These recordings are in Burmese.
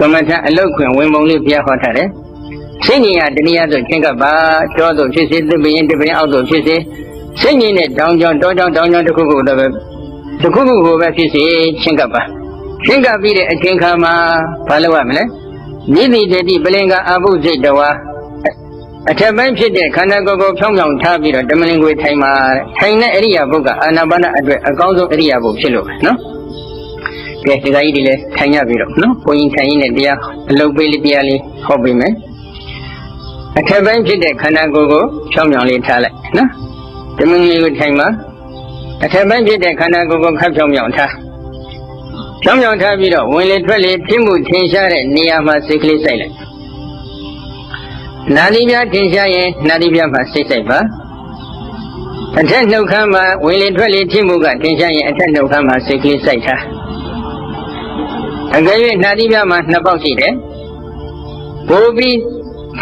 ကမ္မထအလုတ်ခွင်ဝင်ပုံလေးဘုရားဟောထားတယ်စိတ်ဉာဏ်တနည်းအားဖြင့်ချင်းကပ်ပါတောသို့ဖြစ်စေသစ်ပင်တပင်အောက်သို့ဖြစ်စေစိတ်ဉာဏ်နဲ့တောင်းကြောင်းတောကြောင်းတောင်းကြောင်းတစ်ခုခုတော့ပဲတစ်ခုခုကိုပဲဖြစ်စေချင်းကပ်ပါချင်းကပ်ပြီးတဲ့အချိန်ခါမှာဘာလုပ်ရမလဲနိတိတတိပလင်္ကာအဘုစိတ်တဝါအထက်ပိုင်းဖြစ်တဲ့ခန္ဓာကိုယ်ကိုဖြောင်းဖြောင်းထားပြီးတော့တမလင်ကိုထိုင်မှာထိုင်တဲ့အရိယာပုဂ္ဂအာနာပါနအတွက်အကောင်းဆုံးအရိယာပုဖြစ်လို့ပဲနော် ကဲဒီကကြီးဒီလဲထိုင်ရပြီးတော့နော်ဘုန်းကြီးထိုင်ရင်းနဲ့တရားအလုပ်ပေးလေးတရားလေးဟောပေးမယ်အထက်ပိုင်းဖြစ်တဲ့ခန္ဓာကိုယ်ကိုဖြောင်းဖြောင်းလေးထားလိုက်နော်တမလင်ကိုထိုင်မှာအထက်ပိုင်းဖြစ်တဲ့ခန္ဓာကိုယ်ကိုခပ်ဖြောင်းဖြောင်းထားဖြောင်းဖြောင်းထားပြီးတော့ဝင်လေထွက်လေဖြစ်မှုထင်ရှားတဲ့နေရာမှာစိတ်ကလေးစိုက်လိုက်နာတိပြထင်ရှားရင်နာတိပြမှာစိတ်စိုက်ပါအထက်နှုတ်ခမ်းမှာဝင်လေထွက်လေဖြစ်မှုကထင်ရှားရင်အထက်နှုတ်ခမ်းမှာစိတ်ကလေးစိုက်ထား အကယ်၍နာတိပြမှာနှစ်ပေါက်ရှိတယ်ပိုပြီး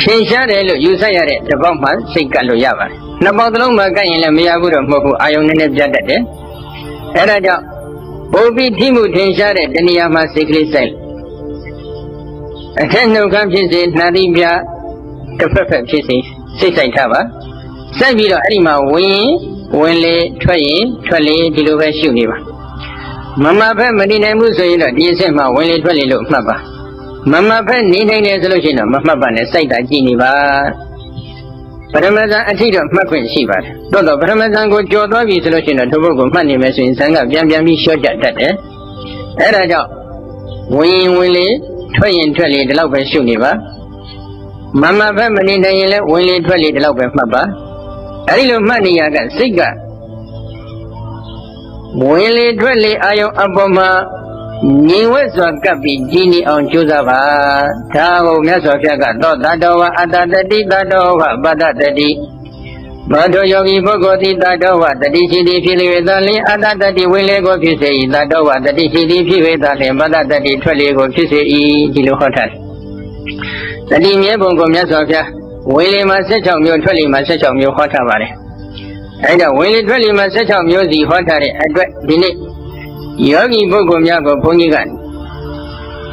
ထင်ရှားတယ်လို့ယူဆရတဲ့တစ်ပေါက်မှစိတ်ကပ်လို့ရပါတယ်နှစ်ပေါက်သလုံးမှာကပ်ရင်လည်းမရဘူးတော့မဟုတ်ဘူးအာယုံနဲ့နဲ့ပြတ်တတ်တယ်အဲဒါကြောင့်ပိုပြီးထိမှုထင်ရှားတဲ့တဏှာမှာစိတ်ကလေးစိုက်အထက်နှုတ်ခမ်းဖြစ်စေနာတိပြတစ်ဖက်ဖက်ဖြစ်စေစိတ်ဆိုင်ထားပါစိုက်ပြီးတော့အဲ့ဒီမှာဝင်ဝင်လေထွက်ရင်ထွက်လေဒီလိုပဲရှုနေပါ မမဖက်မနေနိုင်ဘူးဆိုရင်တော့ဒီအစ်စ်မှာဝင်လေထွက်လေလို့မှတ်ပါမမဖက်နေနိုင်တယ်ဆိုလို့ရှိရင်တော့မမှတ်ပါနဲ့စိုက်တာကြည့်နေပါပရမဇန်အထိတော့မှတ်ခွင့်ရှိပါတယ်တိုးတော့ပရမဇန်ကိုကြော်သွားပြီဆိုလို့ရှိရင်တော့ထိုဘုတ်ကိုမှတ်နေမယ်ဆိုရင်ဇန်ကပြန်ပြန်ပြီးလျှော့ကြတတ်တယ်အဲ့ဒါကြောင့်ဝင်ရင်ဝင်လေထွက်ရင်ထွက်လေဒီလောက်ပဲရှုနေပါမမဖက်မနေနိုင်ရင်လည်းဝင်လေထွက်လေဒီလောက်ပဲမှတ်ပါအဲဒီလိုမှတ်နေရကစိတ်က ဝင်လေထွက်လေအာယုံအပေါ်မှာငြိမ်ဝဲစွာကပ်ပြီးကြည်နေအောင်ကြိုးစားပါဒါကိုမြတ်စွာဘုရားကတော့တတောဝအတ္တတတိတတောဝပတ္တတတိဘာတို့ယောဂီပုဂ္ဂိုလ်သည်တတောဝတတိရှိသည်ဖြစ်လေသာလင်အတ္တတတိဝင်လေကိုဖြစ်စေ၏တတောဝတတိရှိသည်ဖြစ်လေသာလင်ပတ္တတတိထွက်လေကိုဖြစ်စေ၏ဒီလိုဟောထားတယ်တတိမြဲပုံကိုမြတ်စွာဘုရားဝင်လေမှာ16မျိုးထွက်လေမှာ16မျိုးဟောထားပါတယ် အဲဒါဝင်လေထွက်လေမှာ16မျိုးစီဟောထားတဲ့အတွက်ဒီနေ့ယောဂီပုဂ္ဂိုလ်များကိုဘုန်းကြီးက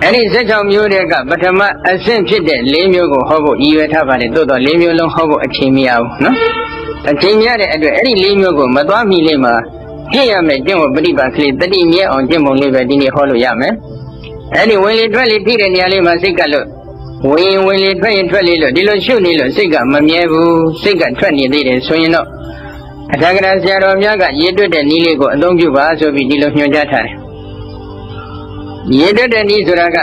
အဲ့ဒီ16မျိုးတည်းကပထမအဆင့်ဖြစ်တဲ့၄မျိုးကိုဟောဖို့ရည်ရွယ်ထားပါတယ်သို့တော့၄မျိုးလုံးဟောဖို့အချိန်မရဘူးနော်အချိန်မရတဲ့အတွက်အဲ့ဒီ၄မျိုးကိုမသွားမိလေးမှာကြည့်ရမယ်ကျင့်ဝတ်ပฏิပတ်ကလေးတတိမြဲအောင်ကျင့်ပုံလေးပဲဒီနေ့ဟောလို့ရမယ်အဲ့ဒီဝင်လေထွက်လေထိတဲ့နေရာလေးမှာစိတ်ကလို့ဝင်ရင်ဝင်လေထွက်ရင်ထွက်လေလို့ဒီလိုရှုနေလို့စိတ်ကမမြဲဘူးစိတ်ကထွက်နေသေးတယ်ဆိုရင်တော့ အထာဂရဆရာတော်များကရေတွက်တဲ့နည်းလေးကိုအသုံးပြုပါဆိုပြီးဒီလိုညွှန်ကြားထားတယ်ရေတွက်တဲ့နည်းဆိုတာက